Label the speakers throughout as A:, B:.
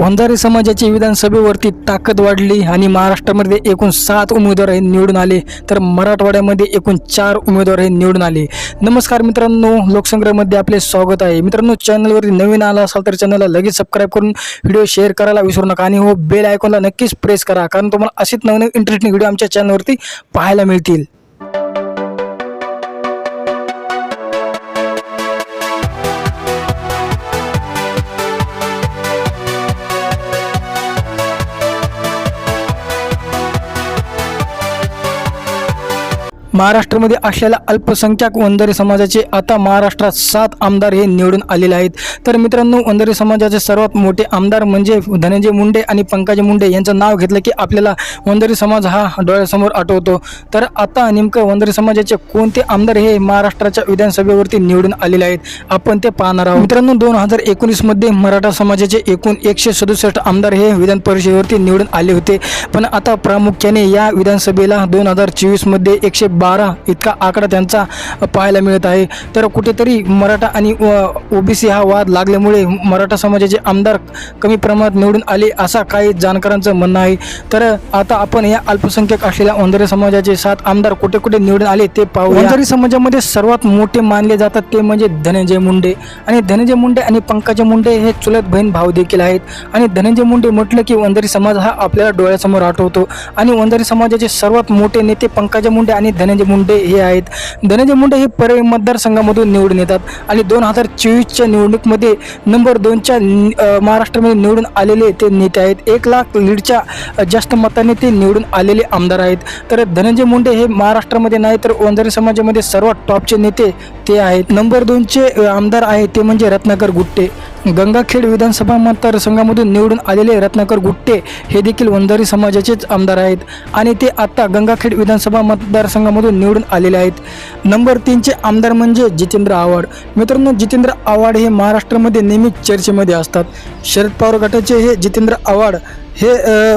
A: वंजारी समाजाची विधानसभेवरती ताकद वाढली आणि महाराष्ट्रामध्ये एकूण सात उमेदवार हे निवडून आले तर मराठवाड्यामध्ये एकूण चार उमेदवार हे निवडून आले. नमस्कार मित्रांनो लोकसंग्रहामध्ये आपले स्वागत आहे. मित्रांनो चॅनलवरती नवीन आला असाल तर चॅनलला लगेच सबस्क्राईब करून व्हिडिओ शेअर करायला विसरू नका आणि हो बेल आयकॉनला नक्कीच प्रेस करा कारण तुम्हाला असेच नवीन इंटरेस्टिंग व्हिडिओ आमच्या चॅनलवरती पाहायला मिळतील. महाराष्ट्रामध्ये असलेल्या अल्पसंख्याक वंजारी समाजाचे आता महाराष्ट्रात सात आमदार हे निवडून आलेले आहेत. तर मित्रांनो वंजारी समाजाचे सर्वात मोठे आमदार म्हणजे धनंजय मुंडे आणि पंकजा मुंडे यांचं नाव घेतलं की आपल्याला वंजारी समाज हा डोळ्यासमोर आठवतो. तर आता नेमकं वंजारी समाजाचे कोणते आमदार हे महाराष्ट्राच्या विधानसभेवरती निवडून आलेले आहेत आपण ते पाहणार आहोत. मित्रांनो दोन हजार एकोणीसमध्ये मराठा समाजाचे एकूण एकशे सदुसष्ट आमदार हे विधान परिषदेवरती निवडून आले होते. पण आता प्रामुख्याने या विधानसभेला दोन हजार चोवीसमध्ये एकशे बा बारा इतका आकडा त्यांचा पाहायला मिळत आहे. तर कुठेतरी मराठा आणि ओबीसी हा वाद लागल्यामुळे मराठा समाजाचे आमदार कमी प्रमाणात निवडून आले असा काही जाणकारांचं म्हणणं आहे. तर आता आपण या अल्पसंख्याक असलेल्या वंजारी समाजाचे सात आमदार कुठे कुठे निवडून आले ते पाहू वंजारी समाजामध्ये सर्वात मोठे मानले जातात ते म्हणजे धनंजय मुंडे. आणि धनंजय मुंडे आणि पंकजा मुंडे हे चुलत बहीण भाऊ देखील आहेत. आणि धनंजय मुंडे म्हटलं की वंजारी समाज हा आपल्याला डोळ्यासमोर आठवतो. आणि वंजारी समाजाचे सर्वात मोठे नेते पंकजा मुंडे आणि धनंजय मुंडे हे आहेत. धनंजय मुंडे हे परळी मतदारसंघामधून निवडून येतात आणि दोन हजार चोवीसच्या निवडणुकीमध्ये नंबर दोनच्या महाराष्ट्रामध्ये निवडून आलेले ते नेते आहेत. एक लाख लीडच्या जास्त मताने ते निवडून आलेले आमदार आहेत. तर धनंजय मुंडे हे महाराष्ट्रामध्ये नाही तर वंजारी समाजामध्ये सर्वात टॉपचे नेते ते आहेत. नंबर दोनचे आमदार आहेत ते म्हणजे रत्नाकर गुट्टे. गंगाखेड विधानसभा मतदारसंघामधून निवडून आलेले रत्नाकर गुट्टे हे देखील वंजारी समाजाचेच आमदार आहेत आणि ते आता गंगाखेड विधानसभा मतदारसंघामधून निवडून आलेले आहेत. नंबर तीनचे आमदार म्हणजे जितेंद्र आव्हाड. मित्रांनो जितेंद्र आव्हाड हे महाराष्ट्रामध्ये नेहमीच चर्चेमध्ये असतात. शरद पवार गटाचे हे जितेंद्र आव्हाड हे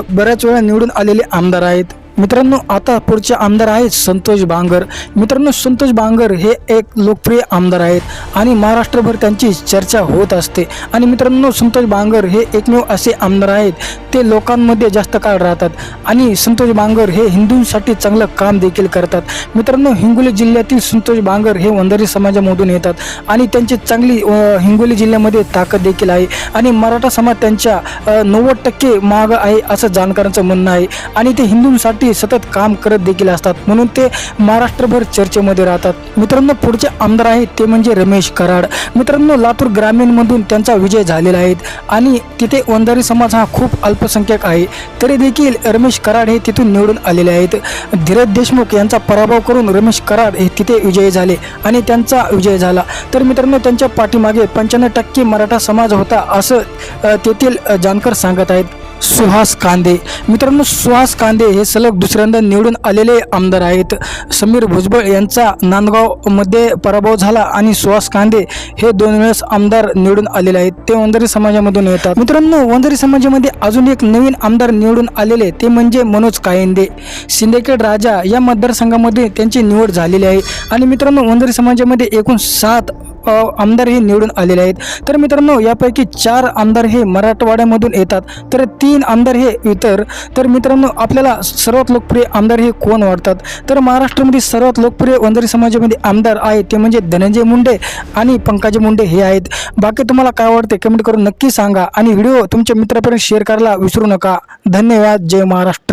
A: बऱ्याच वेळा निवडून आलेले आमदार आहेत. मित्रांनो आता पुढचे आमदार आहेत संतोष बांगर. मित्रांनो संतोष बांगर हे एक लोकप्रिय आमदार आहेत आणि महाराष्ट्रभर त्यांची चर्चा होत असते. आणि मित्रांनो संतोष बांगर हे एकमेव असे आमदार आहेत. ते लोकांमध्ये जास्त काळ राहतात आणि संतोष बांगर हे हिंदूंसाठी चांगलं काम देखील करतात. मित्रांनो हिंगोली जिल्ह्यातील संतोष बांगर हे वंधारी समाजामधून येतात आणि त्यांची चांगली हिंगोली जिल्ह्यामध्ये ताकद देखील आहे. आणि मराठा समाज त्यांच्या नव्वद टक्के माग आहे असं जाणकारांचं म्हणणं आहे. आणि ते हिंदूंसाठी सतत काम करत देखील असतात. म्हणून ते महाराष्ट्रभर चर्चेमध्ये राहतात. मित्रांनो पुढचे आमदार आहेत ते म्हणजे रमेश कराड. मित्रांनो लातूर ग्रामीणमधून त्यांचा विजय झालेला आहे आणि तिथे वंजारी समाज हा खूप अल्पसंख्याक आहे. तरी देखील रमेश कराड हे तिथून निवडून आलेले आहेत. धीरज देशमुख यांचा पराभव करून रमेश कराड हे तिथे विजयी झाले आणि त्यांचा विजय झाला. तर मित्रांनो त्यांच्या पाठीमागे पंच्याण्णव टक्के मराठा समाज होता असं तेथील जानकर जाणकार सांगत आहेत. सुहास कांदे. मित्रांनो सुहास कांदे हे सलग दुसऱ्यांदा निवडून आलेले आमदार आहेत. समीर भुजबळ यांचा नांदगावमध्ये पराभव झाला आणि सुहास कांदे हे दोन वेळेस आमदार निवडून आलेले आहेत. ते वंजारी समाजामधून येतात. मित्रांनो वंजारी समाजामध्ये अजून एक नवीन आमदार निवडून आलेले ते म्हणजे मनोज कायंदे. सिंदखेड राजा या मतदारसंघामध्ये त्यांची निवड झालेली आहे. आणि मित्रांनो वंजारी समाजामध्ये एकूण सात आमदार हे निवडून आलेले आहेत. तर मित्रांनो यापैकी चार आमदार हे मराठवाड्यामधून येतात. तर तीन आमदार हे इतर. तर मित्रांनो आपल्याला सर्वात लोकप्रिय आमदार हे कोण वाटतात? तर महाराष्ट्रामध्ये सर्वात लोकप्रिय वंजारी समाजामध्ये आमदार आहेत ते म्हणजे धनंजय मुंडे आणि पंकजा मुंडे हे आहेत. बाकी तुम्हाला काय वाटते कमेंट करून नक्की सांगा आणि व्हिडिओ तुमच्या मित्रापर्यंत शेअर करायला विसरू नका. धन्यवाद. जय महाराष्ट्र.